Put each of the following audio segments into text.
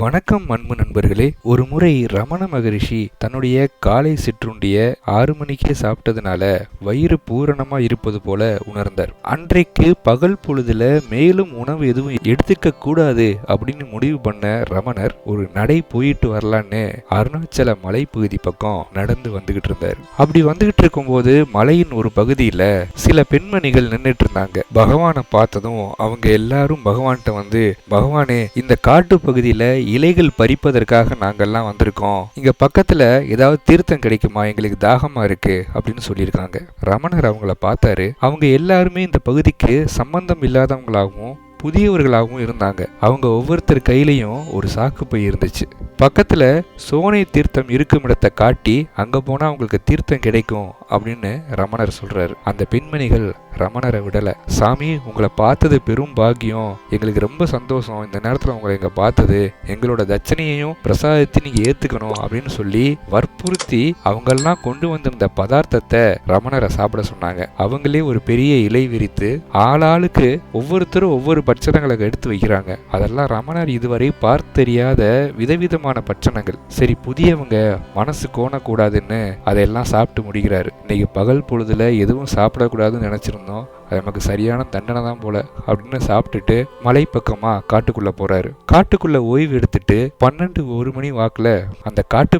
வணக்கம் அன்பு நண்பர்களே. ஒரு முறை ரமண மகரிஷி தன்னுடைய காலை சிற்றுண்டிய ஆறு மணிக்கே சாப்பிட்டதுனால வயிறு பூரணமா இருப்பது போல உணர்ந்தார். அன்றைக்கு பகல் பொழுதுல மேலும் உணவு எதுவும் எடுத்துக்க கூடாது அப்படின்னு முடிவு பண்ண ரமணர் ஒரு நடை போயிட்டு வரலான்னு அருணாச்சல மலைப்பகுதி பக்கம் நடந்து வந்துகிட்டு இருந்தார். அப்படி வந்துகிட்டு இருக்கும்போது மலையின் ஒரு பகுதியில சில பெண்மணிகள் நின்றுட்டு இருந்தாங்க. பகவானை பார்த்ததும் அவங்க எல்லாரும் பகவான்கிட்ட வந்து பகவானே இந்த காட்டு பகுதியில இலைகள் பறிப்பதற்காக நாங்கள்லாம் வந்திருக்கோம். இங்க பக்கத்துல ஏதாவது தீர்த்தம் கிடைக்குமா? எங்களுக்கு தாகமா இருக்கு அப்படின்னு சொல்லியிருக்காங்க. ரமணர் அவங்கள பார்த்தாரு. அவங்க எல்லாருமே இந்த பகுதிக்கு சம்பந்தம் இல்லாதவங்களாகவும் புதியவர்களாகவும் இருந்தாங்க. அவங்க ஒவ்வொருத்தர் கையிலையும் ஒரு சாக்கு பை இருந்துச்சு. பக்கத்துல சோனை தீர்த்தம் இருக்கும் இடத்தை காட்டி அங்க போனா அவங்களுக்கு தீர்த்தம் கிடைக்கும் அப்படின்னு ரமணர் சொல்றாரு. அந்த பெண்மணிகள் ரமணரை விடலை. சாமி உங்களை பார்த்தது பெரும் பாக்கியம். எங்களுக்கு ரொம்ப சந்தோஷம். இந்த நேரத்தில் உங்களை எங்கள் பார்த்தது. எங்களோட தட்சணையையும் பிரசாதத்தையும் நீங்கள் ஏற்றுக்கணும் அப்படின்னு சொல்லி வற்புறுத்தி அவங்கெல்லாம் கொண்டு வந்திருந்த பதார்த்தத்தை ரமணரை சாப்பிட சொன்னாங்க. அவங்களே ஒரு பெரிய இலை விரித்து ஆளாளுக்கு ஒவ்வொருத்தரும் ஒவ்வொரு பட்சணங்களை எடுத்து வைக்கிறாங்க. அதெல்லாம் ரமணர் இதுவரை பார்த்தறியாத விதவிதமான பட்சணங்கள். சரி புதியவங்க மனசு கோணக்கூடாதுன்னு அதையெல்லாம் சாப்பிட்டு முடிக்கிறாரு. இன்னைக்கு பகல் பொழுதுல எதுவும் சாப்பிடக்கூடாதுன்னு நினைச்சிருந்தோம் ¿no? அது நமக்கு சரியான தண்டனை தான் போல அப்படின்னு சாப்பிட்டுட்டு மலை பக்கமாக காட்டுக்குள்ள போறாரு. காட்டுக்குள்ள ஓய்வு எடுத்துட்டு பன்னெண்டு ஒரு மணி வாக்குல அந்த காட்டு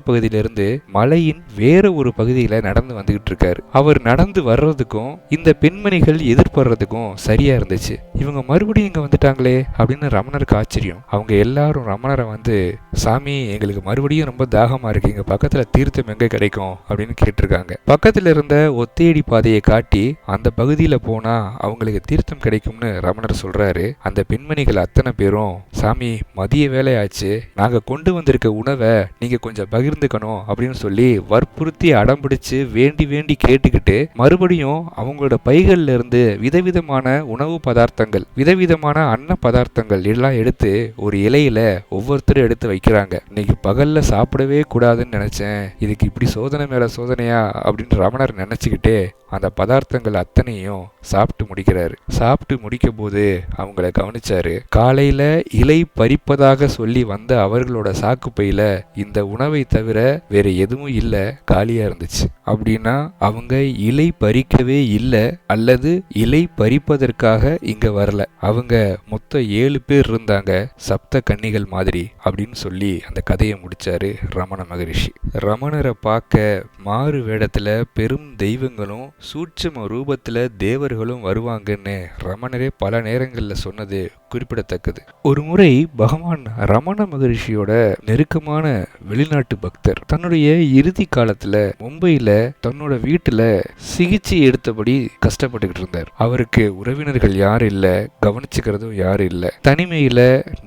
மலையின் வேற ஒரு பகுதியில நடந்து வந்துகிட்டு இருக்காரு. அவர் நடந்து வர்றதுக்கும் இந்த பெண்மணிகள் எதிர்படுறதுக்கும் சரியா இருந்துச்சு. இவங்க மறுபடியும் இங்க வந்துட்டாங்களே அப்படின்னு ரமணருக்கு ஆச்சரியம். அவங்க எல்லாரும் ரமணரை வந்து சாமி எங்களுக்கு மறுபடியும் ரொம்ப தாகமா இருக்கு. இங்க பக்கத்துல தீர்த்தம் எங்க கிடைக்கும்? அப்படின்னு கேட்டிருக்காங்க. பக்கத்துல இருந்த ஒத்தேடி பாதையை காட்டி அந்த பகுதியில போனா அவங்களுக்கு தீர்த்தம் கிடைக்கும்னு ரமணர் சொல்றாரு. அந்த பெண்மணிகள் அத்தனை பேரும் சாமி மதிய வேலையாச்சு. நாங்க கொண்டு வந்திருக்க உணவை நீங்க கொஞ்சம் பகிர்ந்துக்கணும் அப்படின்னு சொல்லி வற்புறுத்தி அடம்பிடிச்சு வேண்டி வேண்டி கேட்டுக்கிட்டு மறுபடியும் அவங்களோட பைகள்ல இருந்து விதவிதமான உணவு பதார்த்தங்கள் விதவிதமான அன்ன பதார்த்தங்கள் எல்லாம் எடுத்து ஒரு இலையில ஒவ்வொருத்தரும் எடுத்து வைக்கிறாங்க. இன்னைக்கு பகல்ல சாப்பிடவே கூடாதுன்னு நினைச்சேன். இதுக்கு இப்படி சோதனை மேல சோதனையா? அப்படின்னு ரமணர் நினைச்சுக்கிட்டே அந்த பதார்த்தங்கள் அத்தனையும் சாப்பிட்டு சாப்பிட்டு முடிக்கிறாரு. சாப்பிட்டு முடிக்கும் போது அவங்கள கவனிச்சாரு. காலையில இலை பறிப்பதாக சொல்லி வந்த அவர்களோட சாக்கு பையில இந்த உணவை தவிர வேற எதுவும் இல்ல காலியா இருந்துச்சு. அப்படின்னா அவங்க இலை பறிக்கவே இல்லை அல்லது இலை பறிப்பதற்காக இங்க வரல. அவங்க மொத்தம் ஏழு பேர் இருந்தாங்க சப்த கன்னிகள் மாதிரி அப்படின்னு சொல்லி அந்த கதையை முடிச்சாரு ரமண மகரிஷி. ரமணரை பார்க்க மாறு வேடத்துல பெரும் தெய்வங்களும் சூட்சம ரூபத்துல தேவர்களும் வருவாங்கன்னு ரமணரே பல நேரங்களில் சொன்னது குறிப்பிடத்தக்கது. ஒரு முறை பகவான் ரமண மகரிஷியோட நெருக்கமான வெளிநாட்டு பக்தர் தன்னுடைய இறுதி காலத்துல மும்பையில தன்னோட வீட்டுல சிகிச்சை எடுத்தபடி கஷ்டப்பட்டுக்கிட்டு இருந்தார். அவருக்கு உறவினர்கள் யார் இல்ல கவனிச்சுக்கிறதும் யாரும் இல்ல. தனிமையில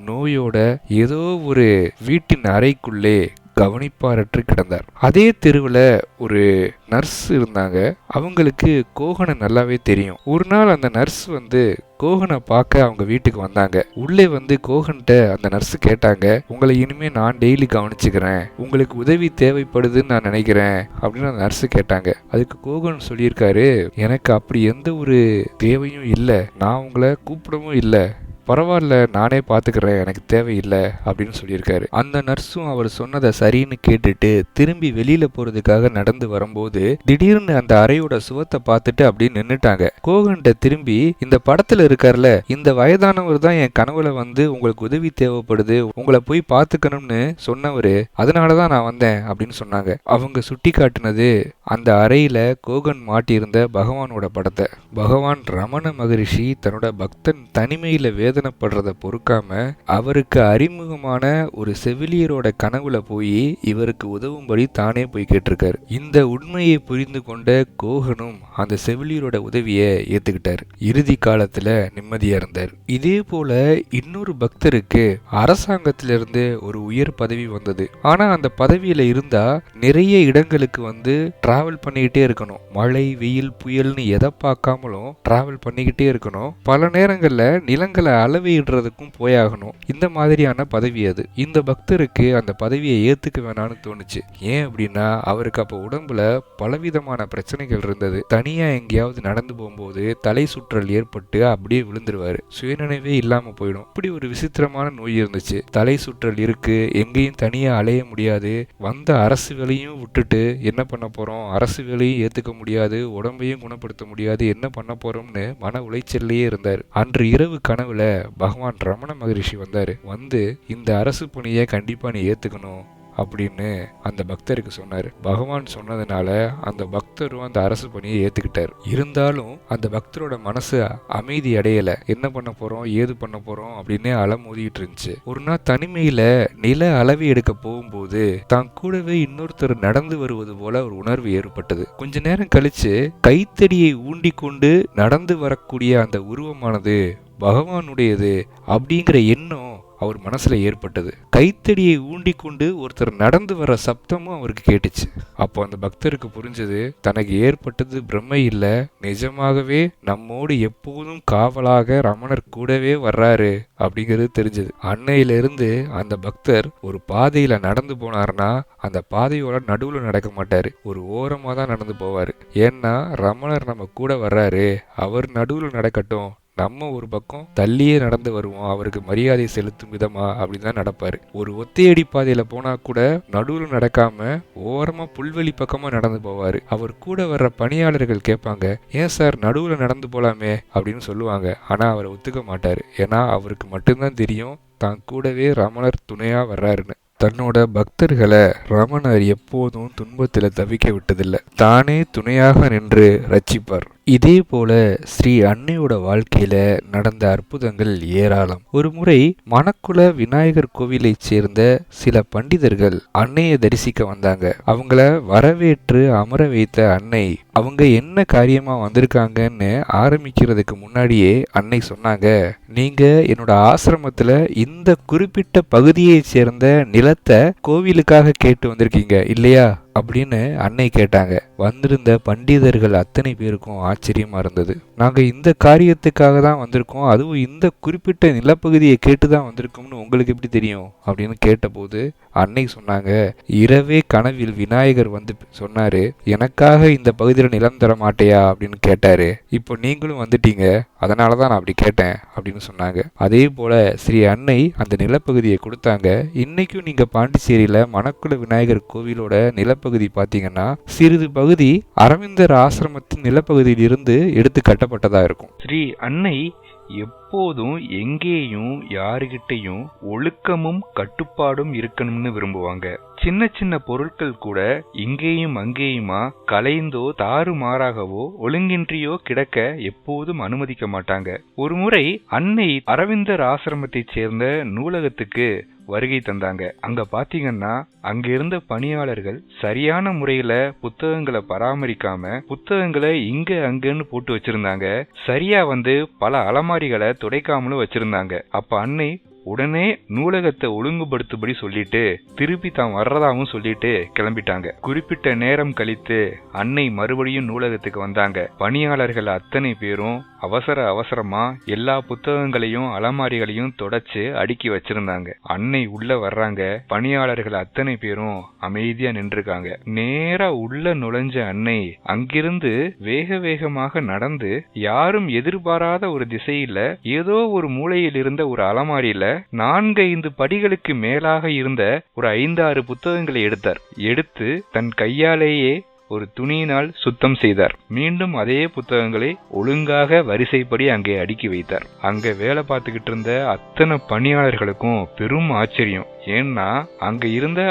நோயோட ஏதோ ஒரு வீட்டின் அறைக்குள்ளே கவனிப்பாரற்று கிடந்தார். அதே தெருவில் ஒரு நர்ஸ் இருந்தாங்க. அவங்களுக்கு கோகனை நல்லாவே தெரியும். ஒரு நாள் அந்த நர்ஸ் வந்து கோகனை பார்க்க அவங்க வீட்டுக்கு வந்தாங்க. உள்ளே வந்து கோகன்கிட்ட அந்த நர்ஸ் கேட்டாங்க உங்களை இனிமே நான் டெய்லி கவனிச்சுக்கிறேன். உங்களுக்கு உதவி தேவைப்படுதுன்னு நான் நினைக்கிறேன். அப்படின்னு அந்த நர்ஸ் கேட்டாங்க. அதுக்கு கோகன் சொல்லியிருக்காரு எனக்கு அப்படி எந்த ஒரு தேவையும் இல்லை. நான் உங்களை கூப்பிடவும் இல்லை. பரவாயில்ல நானே பார்த்துக்கிறேன் எனக்கு தேவையில்லை அப்படின்னு சொல்லியிருக்காரு. அந்த நர்ஸும் அவர் சொன்னதை சரின்னு கேட்டுட்டு திரும்பி வெளியில போறதுக்காக நடந்து வரும்போது திடீர்னு அந்த அறையோட சுவத்தை பார்த்துட்டு அப்படியே நின்னுட்டாங்க. கோகன்ட்ட திரும்பி இந்த படத்துல இருக்கார்ல இந்த வயதானவர் தான் என் கனவுல வந்து உங்களுக்கு உதவி தேவைப்படுது உங்களை போய் பார்த்துக்கணும்னு சொன்னவரு அதனாலதான் நான் வந்தேன் அப்படின்னு சொன்னாங்க. அவங்க சுட்டி காட்டினது அந்த அறையில கோகன் மாட்டியிருந்த பகவானோட படத்தை. பகவான் ரமண மகரிஷி தன்னோட பக்தன் தனிமையில வேதனைப்படுறத பொறுக்காம அவருக்கு அறிமுகமான ஒரு செவிலியரோட கனவுல போய் இவருக்கு உதவும்படி தானே போய் கேட்டிருக்காரு. இந்த உண்மையை புரிந்து கொண்ட கோகனும் அந்த செவிலியரோட உதவியை ஏத்துக்கிட்டார். இறுதி காலத்துல நிம்மதியா இருந்தார். இதே போல இன்னொரு பக்தருக்கு அரசாங்கத்திலிருந்து ஒரு உயர் பதவி வந்தது. ஆனா அந்த பதவியில இருந்தா நிறைய இடங்களுக்கு வந்து டிராவல் பண்ணிக்கிட்டே இருக்கணும். மழை வெயில் புயல்னு எதை பார்க்காமலும் டிராவல் பண்ணிக்கிட்டே இருக்கணும். பல நேரங்களில் நிலங்களை அளவையிடுறதுக்கும் போயாகணும். இந்த மாதிரியான பதவி அது. இந்த பக்தருக்கு அந்த பதவியை ஏத்துக்க வேணான்னு தோணுச்சு. ஏன் அப்படின்னா அவருக்கு அப்போ உடம்புல பலவிதமான பிரச்சனைகள் இருந்தது. தனியா எங்கேயாவது நடந்து போகும்போது தலை சுற்றல் ஏற்பட்டு அப்படியே விழுந்துருவாரு. சுயநினைவே இல்லாம போயிடும். இப்படி ஒரு விசித்திரமான நோய் இருந்துச்சு. தலை சுற்றல் இருக்கு. எங்கேயும் தனியா அலைய முடியாது. வந்த அரசு வேலையும் விட்டுட்டு என்ன பண்ண போறோம்? அரசு வேலையும் ஏத்துக்க முடியாது. உடம்பையும் குணப்படுத்த முடியாது. என்ன பண்ண போறோம்னு மன உளைச்சல்லையே இருந்தார். அன்று இரவு கனவுல பகவான் ரமண மகரிஷி வந்தாரு. வந்து இந்த அரசு பணியை கண்டிப்பா நீ ஏத்துக்கணும். அப்படின்னு அந்த பக்தருக்கு சொன்னார். பகவான் சொன்னதுனால அந்த பக்தரும் அந்த அரசு பணியை ஏற்றுக்கிட்டார் இருந்தாலும் அந்த பக்தரோட மனசு அமைதி அடையல. என்ன பண்ண போறோம் ஏது பண்ண போறோம் அப்படின்னு அலமோதிட்டு இருந்துச்சு. ஒரு நாள் தனிமையில நில அளவி எடுக்க போகும்போது தான் கூடவே இன்னொருத்தர் நடந்து வருவது போல ஒரு உணர்வு ஏற்பட்டது. கொஞ்ச நேரம் கழிச்சு கைத்தடியை ஊண்டிக்கொண்டு நடந்து வரக்கூடிய அந்த உருவமானது பகவானுடையது அப்படிங்கிற எண்ணம் அவர் மனசுல ஏற்பட்டது. கைத்தடியை ஊண்டிக்கொண்டு ஒருத்தர் நடந்து வர சப்தமும் அவருக்கு கேட்டுச்சு. அப்போ அந்த பக்தருக்கு புரிஞ்சது தனக்கு ஏற்பட்டது பிரம்மை இல்லை நிஜமாகவே நம்மோடு எப்போதும் காவலாக ரமணர் கூடவே வர்றாரு அப்படிங்கிறது தெரிஞ்சது. அன்னையிலிருந்து அந்த பக்தர் ஒரு பாதையில் நடந்து போனார்னா அந்த பாதையோட நடுவில் நடக்க மாட்டார். ஒரு ஓரமா தான் நடந்து போவார். ஏன்னா ரமணர் நம்ம கூட வர்றாரு. அவர் நடுவில் நடக்கட்டும். நம்ம ஒரு பக்கம் தள்ளியே நடந்து வருவோம் அவருக்கு மரியாதை செலுத்தும் விதமா அப்படின்னு தான் நடப்பாரு. ஒரு ஒத்தையடி பாதையில போனா கூட நடுவில் நடக்காம ஓரமா புல்வெளி பக்கமா நடந்து போவாரு. அவர் கூட வர்ற பணியாளர்கள் கேட்பாங்க ஏன் சார் நடுவில் நடந்து போலாமே? அப்படின்னு சொல்லுவாங்க. ஆனா அவர் ஒத்துக்க மாட்டாரு. ஏன்னா அவருக்கு மட்டும்தான் தெரியும் தான் கூடவே ரமணர் துணையா வர்றாருன்னு. தன்னோட பக்தர்களை ரமணர் எப்போதும் துன்பத்தில் தவிக்க விட்டதில்லை. தானே துணையாக நின்று ரட்சிப்பார். இதே போல ஸ்ரீ அன்னையோட வாழ்க்கையில நடந்த அற்புதங்கள் ஏராளம். ஒரு முறை மணக்குள விநாயகர் கோவிலை சேர்ந்த சில பண்டிதர்கள் அன்னையை தரிசிக்க வந்தாங்க. அவங்கள வரவேற்று அமர வைத்த அன்னை அவங்க என்ன காரியமா வந்திருக்காங்கன்னு ஆரம்பிக்கிறதுக்கு முன்னாடியே அன்னை சொன்னாங்க நீங்க என்னோட ஆசிரமத்துல இந்த குறிப்பிட்ட பகுதியை சேர்ந்த நிலத்தை கோவிலுக்காக கேட்டு வந்திருக்கீங்க இல்லையா? அப்படின்னு அன்னை கேட்டாங்க. வந்திருந்த பண்டிதர்கள் அத்தனை பேருக்கும் ஆச்சரியமா இருந்தது. நாங்க இந்த காரியத்துக்காக தான் வந்திருக்கோம். அதுவும் இந்த குறிப்பிட்ட நிலப்பகுதியை கேட்டு தான் வந்திருக்கோம்னு உங்களுக்கு எப்படி தெரியும்? அப்படின்னு கேட்டபோது அன்னை சொன்னாங்க இரவே கனவில் விநாயகர் வந்து சொன்னாரு எனக்காக இந்த பகுதியில் நிலம் தர மாட்டேயா அப்படின்னு கேட்டாரு. இப்போ நீங்களும் வந்துட்டீங்க. அதனால தான் நான் அப்படி கேட்டேன் அப்படின்னு சொன்னாங்க. அதே போல ஸ்ரீ அன்னை அந்த நிலப்பகுதியை கொடுத்தாங்க. இன்னைக்கும் நீங்க பாண்டிச்சேரியில மணக்குள விநாயகர் கோவிலோட நிலப்பகுதி பார்த்தீங்கன்னா சிறிது பகுதி அரவிந்தர் ஆசிரமத்தின் நிலப்பகுதியில் இருந்து எடுத்து கட்டப்பட்டதா இருக்கும். ஸ்ரீ அன்னை எப்போதும் எங்கேயும் யாருகிட்டையும் ஒழுக்கமும் கட்டுப்பாடும் இருக்கணும்னு விரும்புவாங்க. சின்ன சின்ன பொருட்கள் கூட இங்கேயும் அங்கேயுமா கலைந்தோ தாறுமாறாகவோ ஒழுங்கின்றியோ கிடக்க எப்போதும் அனுமதிக்க மாட்டாங்க. ஒரு முறை அன்னை அரவிந்தர் ஆசிரமத்தைச் சேர்ந்த நூலகத்துக்கு வருகை தந்தாங்க. அங்க பாத்தீங்கன்னா அங்க இருந்த பணியாளர்கள் சரியான முறையில புத்தகங்களை பராமரிக்காம புத்தகங்களை இங்க அங்கன்னு போட்டு வச்சிருந்தாங்க. சரியா வந்து பல அலமாரிகளை துடைக்காமலும் வச்சிருந்தாங்க. அப்ப அன்னை உடனே நூலகத்தை ஒழுங்குபடுத்தும்படி சொல்லிட்டு திருப்பி தான் வர்றதாகவும் சொல்லிட்டு கிளம்பிட்டாங்க. குறிப்பிட்ட நேரம் கழித்து அன்னை மறுபடியும் நூலகத்துக்கு வந்தாங்க. பணியாளர்கள் அத்தனை பேரும் அவசர அவசரமா எல்லா புத்தகங்களையும் அலமாரிகளையும் தொடச்சு அடுக்கி வச்சிருந்தாங்க. அன்னை உள்ள வர்றாங்க. பணியாளர்கள் அத்தனை பேரும் அமைதியா நின்றுருக்காங்க. நேரா உள்ள நுழைஞ்ச அன்னை அங்கிருந்து வேக வேகமாக நடந்து யாரும் எதிர்பாராத ஒரு திசையில ஏதோ ஒரு மூலையில் இருந்த ஒரு அலமாரியில நான்கைந்து படிகளுக்கு மேலாக இருந்த ஒரு ஐந்தாறு புத்தகங்களை எடுத்தார். எடுத்து தன் கையாலேயே ஒரு துணியினால் சுத்தம் செய்தார். மீண்டும் அதே புத்தகங்களை ஒழுங்காக வரிசைப்படி அங்கே அடுக்கி வைத்தார். அங்க வேலை பார்த்துக்கிட்டு இருந்த அத்தனை பணியாளர்களுக்கும் பெரும் ஆச்சரியம். ஏன்னா அங்க இருந்த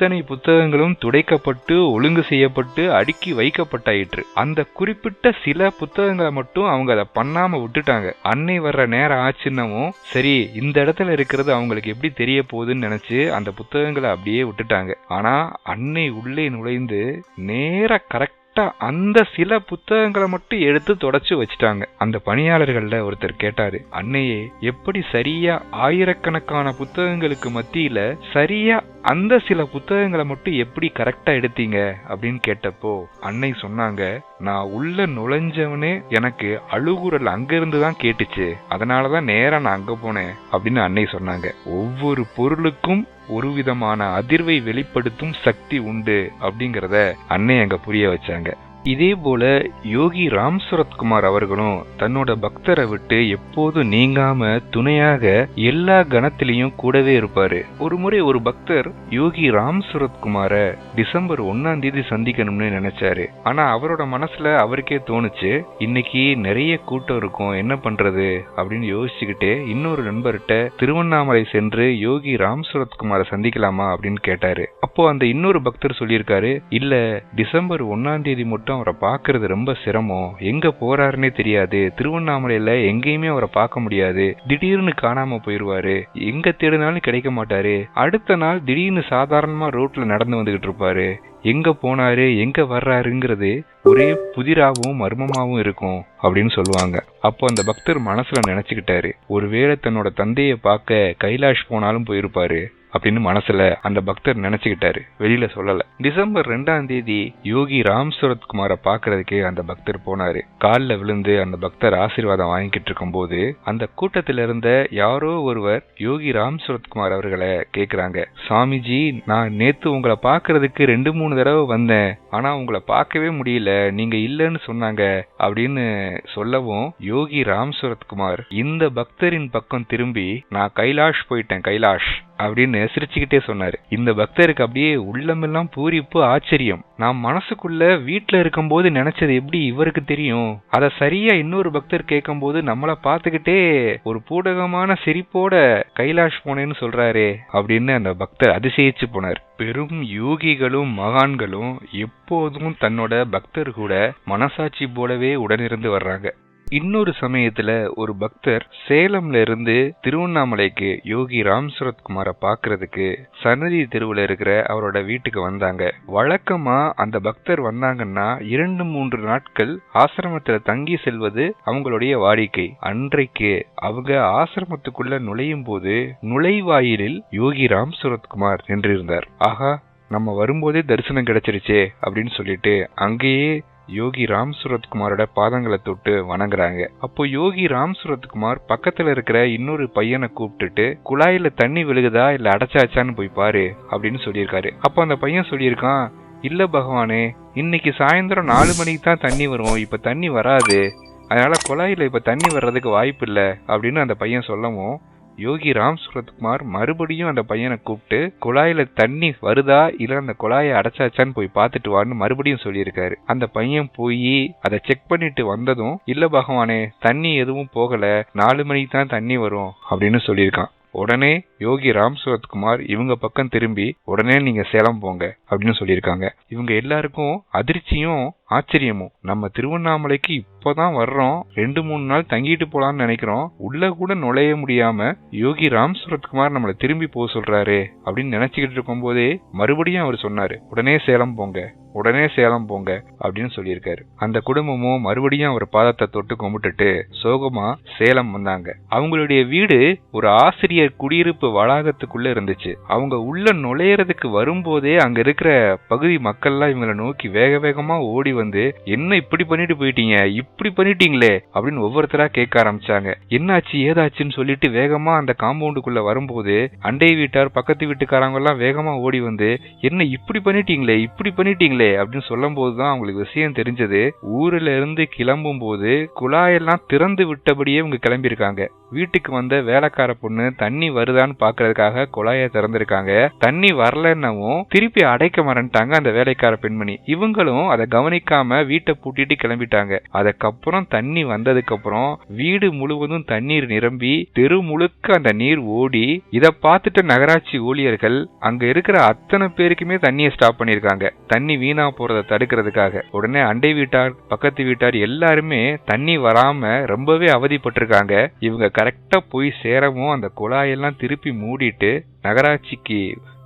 அத்தனை புத்தகங்களும் துடைக்கப்பட்டு ஒழுங்கு செய்யப்பட்டு அடுக்கி வைக்கப்பட்டாயிற்று. அந்த குறிப்பிட்ட சில புத்தகங்களை மட்டும் அவங்க அதை பண்ணாம விட்டுட்டாங்க. அன்னை வர்ற நேரம் ஆச்சுன்னமும் சரி இந்த இடத்துல இருக்கிறது அவங்களுக்கு எப்படி தெரிய போகுதுன்னு நினைச்சு அந்த புத்தகங்களை அப்படியே விட்டுட்டாங்க. ஆனா அன்னை உள்ளே நுழைந்து நேர கரெக்ட் அந்த சில புத்தகங்களை மட்டும் எடுத்து தொடச்சு வச்சுட்டாங்க. அந்த பணியாளர்கள்ல ஒருத்தர் கேட்டாரு அன்னையே எப்படி சரியா ஆயிரக்கணக்கான புத்தகங்களுக்கு மத்தியில சரியா அந்த சில புத்தகங்களை மட்டும் எப்படி கரெக்டா எடுத்தீங்க? அப்படின்னு கேட்டப்போ அன்னை சொன்னாங்க நான் உள்ள நுழைஞ்சவனே எனக்கு அழுகுரல் அங்கிருந்து தான் கேட்டுச்சு. அதனாலதான் நேரா நான் அங்க போனேன் அப்படின்னு அன்னை சொன்னாங்க. ஒவ்வொரு பொருளுக்கும் ஒரு விதமான அதிர்வை வெளிப்படுத்தும் சக்தி உண்டு அப்படிங்கிறத அன்னை அங்க புரிய வச்சாங்க. இதே போல யோகி ராம் சரத்குமார் அவர்களும் தன்னோட பக்தரை விட்டு எப்போதும் நீங்காம துணையாக எல்லா கணத்திலையும் கூடவே இருப்பாரு. ஒரு முறை ஒரு பக்தர் யோகி ராம் சரத்குமார டிசம்பர் ஒன்னாம் தேதி சந்திக்கணும்னு நினைச்சாரு. ஆனா அவரோட மனசுல அவருக்கே தோணுச்சு இன்னைக்கு நிறைய கூட்டம் இருக்கும் என்ன பண்றது? அப்படின்னு யோசிச்சுக்கிட்டே இன்னொரு நண்பர்கிட்ட திருவண்ணாமலை சென்று யோகி ராம் சரத்குமாரை சந்திக்கலாமா? அப்படின்னு கேட்டாரு. அப்போ அந்த இன்னொரு பக்தர் சொல்லியிருக்காரு இல்ல டிசம்பர் ஒன்னாம் தேதி மட்டும் அவரை பார்க்கறது ரொம்ப சிரமம். எங்க போறாருன்னே தெரியாது. திருவண்ணாமலையில எங்கேயுமே அவரை பார்க்க முடியாது. திடீர்னு காணாம போயிருவாரு. எங்க தேடினாலும் கிடைக்க மாட்டாரு. அடுத்த நாள் திடீர்னு சாதாரணமா ரோட்ல நடந்து வந்துகிட்டு இருப்பாரு. எங்க போனாரு எங்க வர்றாருங்கிறது ஒரே புதிராகவும் மர்மமாவும் இருக்கும் அப்படின்னு சொல்லுவாங்க. அப்போ அந்த பக்தர் மனசுல நினைச்சுக்கிட்டாரு. ஒருவேளை தன்னோட தந்தையை பார்க்க கைலாஷ் போனாலும் போயிருப்பாரு. அப்படின்னு மனசுல அந்த பக்தர் நினைச்சுக்கிட்டாரு. வெளியில சொல்லல. டிசம்பர் ரெண்டாம் தேதி யோகி ராம் சரத்குமாரை பாக்குறதுக்கு அந்த பக்தர் போனாரு. காலில் விழுந்து அந்த பக்தர் ஆசீர்வாதம் வாங்கிக்கிட்டு இருக்கும் போது அந்த கூட்டத்தில இருந்த யாரோ ஒருவர் யோகி ராம் சரத்குமார் அவர்களை கேக்குறாங்க. சாமிஜி நான் நேத்து உங்களை பாக்குறதுக்கு ரெண்டு மூணு தடவை வந்தேன். ஆனா உங்களை பார்க்கவே முடியல. நீங்க இல்லைன்னு சொன்னாங்க. அப்படின்னு சொல்லவும் யோகி ராம் சரத்குமார் இந்த பக்தரின் பக்கம் திரும்பி நான் கைலாஷ் போயிட்டேன் கைலாஷ். அப்படின்னு சிரிச்சுக்கிட்டே சொன்னாரு. இந்த பக்தருக்கு அப்படியே உள்ளமெல்லாம் பூரிப்பு ஆச்சரியம். நான் மனசுக்குள்ள வீட்ல இருக்கும்போது நினைச்சது எப்படி இவருக்கு தெரியும்? அத சரியா இன்னொரு பக்தர் கேட்கும்போது நம்மள பாத்துக்கிட்டே ஒரு பூடகமான சிரிப்போட கைலாஷ் போனேன்னு சொல்றாரே அப்படின்னு அந்த பக்தர் அதிசயிச்சு போனார். பெரும் யோகிகளும் மகான்களும் எப்போதும் தன்னோட பக்தர் கூட மனசாட்சி போலவே உடனிருந்து வர்றாங்க. இன்னொரு சமயத்துல ஒரு பக்தர் சேலம்ல இருந்து திருவண்ணாமலைக்கு யோகி ராம் சரத்குமாரை பாக்குறதுக்கு சன்னதி தெருவுல இருக்கிற அவரோட வீட்டுக்கு வந்தாங்க. வழக்கமா அந்த பக்தர் வந்தாங்கன்னா இரண்டு மூன்று நாட்கள் ஆசிரமத்துல தங்கி செல்வது அவங்களுடைய வாடிக்கை. அன்றைக்கு அவங்க ஆசிரமத்துக்குள்ள நுழையும் போது நுழைவாயிலில் யோகி ராம் சரத்குமார் நின்றிருந்தார். ஆஹா நம்ம வரும்போதே தரிசனம் கிடைச்சிருச்சே அப்படின்னு சொல்லிட்டு அங்கேயே யோகி ராம் சுரத்குமாரோட பாதங்களை தொட்டு வணங்குறாங்க. அப்போ யோகி ராம் சுரத்குமார் பக்கத்துல இருக்கிற இன்னொரு பையனை கூப்பிட்டுட்டு குழாயில தண்ணி விழுகுதா? இல்ல அடைச்சாச்சான்னு போய் பாரு அப்படின்னு சொல்லியிருக்காரு. அப்போ அந்த பையன் சொல்லியிருக்கான் இல்ல பகவானே இன்னைக்கு சாயந்தரம் நாலு மணிக்கு தான் தண்ணி வரும். இப்ப தண்ணி வராது. அதனால குழாயில இப்ப தண்ணி வர்றதுக்கு வாய்ப்பு இல்லை அப்படின்னு அந்த பையன் சொல்லவும் யோகி ராம் சுரத்குமார் மறுபடியும் அந்த பையனை கூப்பிட்டு குழாயில தண்ணி வருதா? இல்ல அந்த குழாயை அடைச்சாச்சான்னு போய் பார்த்துட்டு வான்னு மறுபடியும் சொல்லியிருக்காரு. அந்த பையன் போய் அதை செக் பண்ணிட்டு வந்ததும் இல்ல பகவானே தண்ணி எதுவும் போகல. நாலு மணிக்கு தான் தண்ணி வரும் அப்படின்னு சொல்லியிருக்கான். உடனே யோகி ராம் சுரத்குமார் இவங்க பக்கம் திரும்பி உடனே நீங்க சேலம் போங்க அப்படின்னு சொல்லியிருக்காங்க. இவங்க எல்லாருக்கும் அதிர்ச்சியும் ஆச்சரியமும் நம்ம திருவண்ணாமலைக்கு இப்போதான் வர்றோம். ரெண்டு மூணு நாள் தங்கிட்டு போலான்னு நினைக்கிறோம். உள்ள கூட நுழைய முடியாம யோகி ராம் சுரத்குமார் நம்மள திரும்பி போக சொல்றாரு அப்படின்னு நினைச்சுக்கிட்டு இருக்கும் போதே மறுபடியும் அவர் சொன்னாரு. உடனே சேலம் போங்க. உடனே சேலம் போங்க அப்படின்னு சொல்லியிருக்காரு. அந்த குடும்பமும் மறுபடியும் அவர் பாதத்தை தொட்டு கும்பிட்டுட்டு சோகமா சேலம் வந்தாங்க. அவங்களுடைய வீடு ஒரு ஆசிரியர் குடியிருப்பு வளாகத்துக்குள்ள இருந்துச்சு. அவங்க உள்ள நுழையறதுக்கு வரும்போதே அங்க இருக்கிற பகுதி மக்கள்லாம் இவங்களை நோக்கி வேக வேகமா ஓடி வந்து என்ன இப்படி பண்ணிட்டு போயிட்டீங்க? இப்படி பண்ணிட்டீங்களே? அப்படின்னு ஒவ்வொருத்தரா கேட்க ஆரம்பிச்சாங்க. என்னாச்சு? ஏதாச்சுன்னு சொல்லிட்டு வேகமா அந்த காம்பவுண்டுக்குள்ள வரும்போது அண்டை வீட்டார் பக்கத்து வீட்டுக்காரங்க எல்லாம் வேகமா ஓடி வந்து என்ன இப்படி பண்ணிட்டீங்களே? இப்படி பண்ணிட்டீங்களே? அப்படின்னு சொல்லும் போதுதான் அவங்களுக்கு விஷயம் தெரிஞ்சது. ஊர்ல இருந்து கிளம்பும் போது குழாயெல்லாம் திறந்து விட்டபடியே இவங்க கிளம்பியிருக்காங்க. வீட்டுக்கு வந்த வேலைக்கார பொண்ணு தண்ணி வருதான்னு பாக்குறதுக்காக குழாய திறந்திருக்காங்க. தண்ணி வரலன்னவும் திருப்பி அடைக்க மறந்துட்டாங்க அந்த வேலைக்கார பெண்மணி. இவங்களும் அதை கவனிக்காம வீட்டை பூட்டிட்டு கிளம்பிட்டாங்க. அதுக்கப்புறம் தண்ணி வந்ததுக்கு அப்புறம் வீடு முழுவதும் தண்ணீர் நிரம்பி தெரு முழுக்க அந்த நீர் ஓடி இதை பார்த்துட்டு நகராட்சி ஊழியர்கள் அங்க இருக்கிற அத்தனை பேருக்குமே தண்ணியை ஸ்டாப் பண்ணிருக்காங்க தண்ணி வீணா போறதை தடுக்கிறதுக்காக. உடனே அண்டை வீட்டார் பக்கத்து வீட்டார் எல்லாருமே தண்ணி வராம ரொம்பவே அவதிப்பட்டிருக்காங்க. இவங்க கரெக்டா போய் சேரவும் அந்த குழாயெல்லாம் திருப்பி மூடிட்டு நகராட்சிக்கு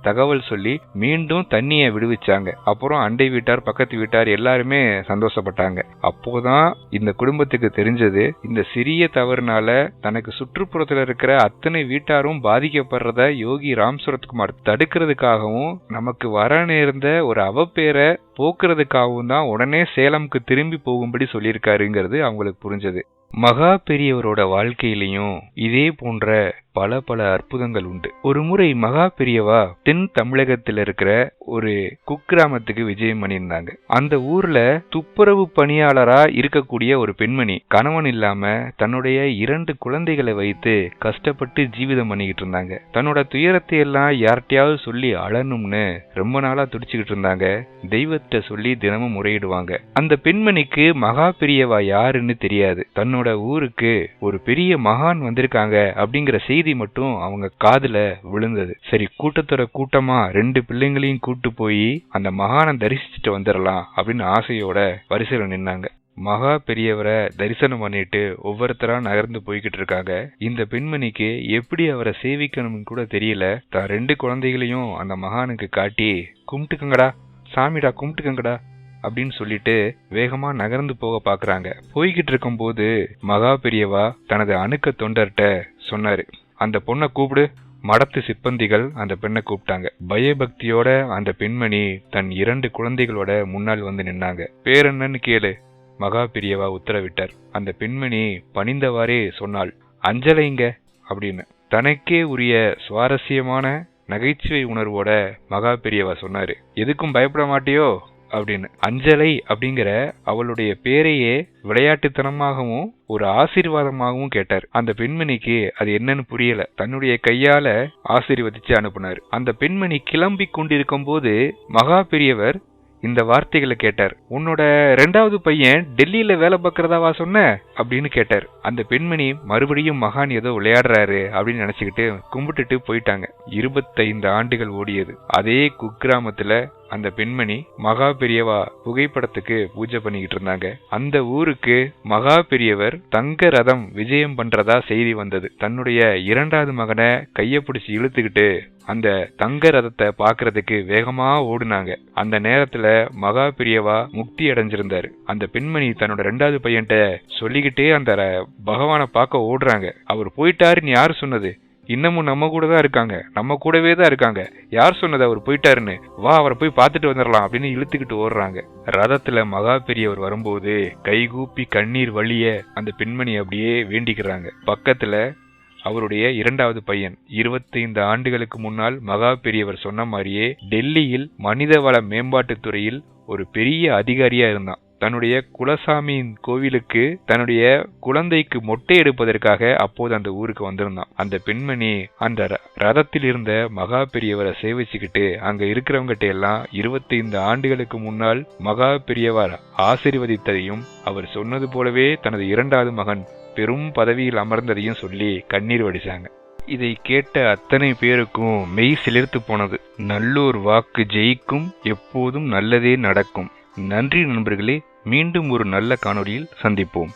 தகவல் சொல்லி மீண்டும் தண்ணியை விடுவிச்சாங்க. அப்புறம் அண்டை வீட்டார் பக்கத்து வீட்டார் எல்லாருமே சந்தோஷப்பட்டாங்க. அப்போதான் இந்த குடும்பத்துக்கு தெரிஞ்சது இந்த சிறிய தவறுனால தனக்கு சுற்றுப்புறத்துல இருக்கிற அத்தனை வீட்டாரும் பாதிக்கப்படுறத யோகி ராம் சரத்குமார் தடுக்கிறதுக்காகவும் நமக்கு வர நேர்ந்த ஒரு அவப்பேரை போக்குறதுக்காகவும் தான் உடனே சேலம்க்கு திரும்பி போகும்படி சொல்லியிருக்காருங்கிறது அவங்களுக்கு புரிஞ்சது. மகா பெரியவரோட வாழ்க்கையிலையும் இதே போன்ற பல பல அற்புதங்கள் உண்டு. ஒரு முறை மகா பெரியவா தென் தமிழகத்துல இருக்கிற ஒரு குக்கிராமத்துக்கு விஜயம் பண்ணியிருந்தாங்க. அந்த ஊர்ல துப்புரவு பணியாளரா இருக்கக்கூடிய ஒரு பெண்மணி கணவன் இல்லாம தன்னுடைய இரண்டு குழந்தைகளை வைத்து கஷ்டப்பட்டு ஜீவிதம் பண்ணிக்கிட்டு இருந்தாங்க. தன்னோட துயரத்தை எல்லாம் யார்கிட்டயாவது சொல்லி அழணும்னு ரொம்ப நாளா துடிச்சுக்கிட்டு இருந்தாங்க. தெய்வத்தை சொல்லி தினமும் முறையிடுவாங்க. அந்த பெண்மணிக்கு மகா பெரியவா யாருன்னு தெரியாது. தன்னோட ஊருக்கு ஒரு பெரிய மகான் வந்திருக்காங்க அப்படிங்கிற செய்தி மட்டும் அவங்க காதுல விழுந்தது. சரி கூட்டத்தோட கூட்டமா ரெண்டு பிள்ளைங்களையும் கூட்டு போய் அந்த மகானை தரிசிச்சுட்டு வந்துடலாம் அப்படின்னு ஆசையோட வரிசையில நின்னாங்க. மகா பெரியவரை தரிசனம் பண்ணிட்டு ஒவ்வொருத்தரா நகர்ந்து போய்கிட்டு இருக்காங்க. இந்த பெண்மணிக்கு எப்படி அவரை சேவிக்கணும்னு கூட தெரியல. தான் ரெண்டு குழந்தைகளையும் அந்த மகானுக்கு காட்டி கும்பிட்டுக்கங்கடா சாமிடா கும்பிட்டுக்கங்கடா அப்படின்னு சொல்லிட்டு வேகமா நகர்ந்து போக பாக்குறாங்க. போய்கிட்டு இருக்கும்போது மகா பெரியவா தனது அணுக்க தொண்டர்கிட்ட சொன்னாரு அந்த பொண்ணை கூப்பிடு. மடத்து சிப்பந்திகள் அந்த பெண்ணை கூப்பிட்டாங்க. பயபக்தியோட அந்த பெண்மணி தன் இரண்டு குழந்தைகளோட முன்னால் வந்து நின்னாங்க. பேர் என்னன்னு கேளு. மகா பிரியவா உத்தரவிட்டார். அந்த பெண்மணி பணிந்தவாறே சொன்னாள். அஞ்சலைங்க அப்படின்னு. தனக்கே உரிய சுவாரஸ்யமான நகைச்சுவை உணர்வோட மகா பெரியவா சொன்னாரு. எதுக்கும் பயப்பட மாட்டியோ? அப்படின்னு. அஞ்சலை அப்படிங்கிற அவளுடைய பேரையே விளையாட்டுத்தனமாகவும் ஒரு ஆசீர்வாதமாகவும் கேட்டார். அந்த பெண்மணிக்கு அது என்னன்னு புரியல. தன்னுடைய கையால ஆசீர்வதிச்சு அனுப்புனார். அந்த பெண்மணி கிளம்பி கொண்டிருக்கும் போது மகா பெரியவர் இந்த வார்த்தைகளை கேட்டார். உன்னோட ரெண்டாவது பையன் டெல்லியில வேலை பார்க்கறதாவா சொன்ன? அப்படின்னு கேட்டார். அந்த பெண்மணி மறுபடியும் மகான் ஏதோ விளையாடுறாரு அப்படின்னு நினைச்சுக்கிட்டு கும்பிட்டுட்டு போயிட்டாங்க. இருபத்தைந்து ஆண்டுகள் ஓடியது. அதே குக்கிராமத்துல அந்த பெண்மணி மகா பெரியவா புகைப்படத்துக்கு பூஜை பண்ணிக்கிட்டு இருந்தாங்க. அந்த ஊருக்கு மகா பெரியவர் தங்க ரதம் விஜயம் பண்றதா செய்தி வந்தது. தன்னுடைய இரண்டாவது மகனை கைய பிடிச்சி இழுத்துக்கிட்டு அந்த தங்க ரதத்தை பாக்குறதுக்கு வேகமா ஓடுனாங்க. அந்த நேரத்துல மகா பிரியவா முக்தி அடைஞ்சிருந்தாரு. அந்த பெண்மணி தன்னோட ரெண்டாவது பையன்கிட்ட சொல்லிக்கிட்டே அந்த ர- பகவானை பார்க்க ஓடுறாங்க. அவர் போயிட்டாருன்னு யாரு சொன்னது? இன்னமும் நம்ம கூட தான் இருக்காங்க. நம்ம கூடவே தான் இருக்காங்க. யார் சொன்னது? அவர் போயிட்டாருன்னு. வா அவரை போய் பார்த்துட்டு வந்துடலாம் அப்படின்னு இழுத்துக்கிட்டு ஓடுறாங்க. ரதத்துல மகா பெரியவர் வரும்போது கைகூப்பி கண்ணீர் வழிய அந்த பெண்மணி அப்படியே வேண்டிக்கிறாங்க. பக்கத்துல அவருடைய இரண்டாவது பையன். 25 ஆண்டுகளுக்கு முன்னால் மகா பெரியவர் சொன்ன மாதிரியே டெல்லியில் மனிதவள மேம்பாட்டுத் துறையில் ஒரு பெரிய அதிகாரியா இருந்தான். தன்னுடைய குலசாமியின் கோவிலுக்கு தன்னுடைய குழந்தைக்கு மொட்டை எடுப்பதற்காக அப்போது அந்த ஊருக்கு வந்திருந்தான். அந்த பெண்மணி அந்த ர- ரதத்தில் இருந்த மகா பெரியவரை சேவிச்சுக்கிட்டு அங்க இருக்கிறவங்கிட்ட எல்லாம் 25 ஆண்டுகளுக்கு முன்னால் மகா பெரியவர் ஆசீர்வதித்ததையும் அவர் சொன்னது போலவே தனது இரண்டாவது மகன் பெரும் பதவியில் அமர்ந்ததையும் சொல்லி கண்ணீர் வடிச்சாங்க. இதை கேட்ட அத்தனை பேருக்கும் மெய் சிலிர்த்து போனது. நல்லோர் வாக்கு ஜெயிக்கும் எப்போதும் நல்லதே நடக்கும். நன்றி நண்பர்களே மீண்டும் ஒரு நல்ல காணொளியில் சந்திப்போம்.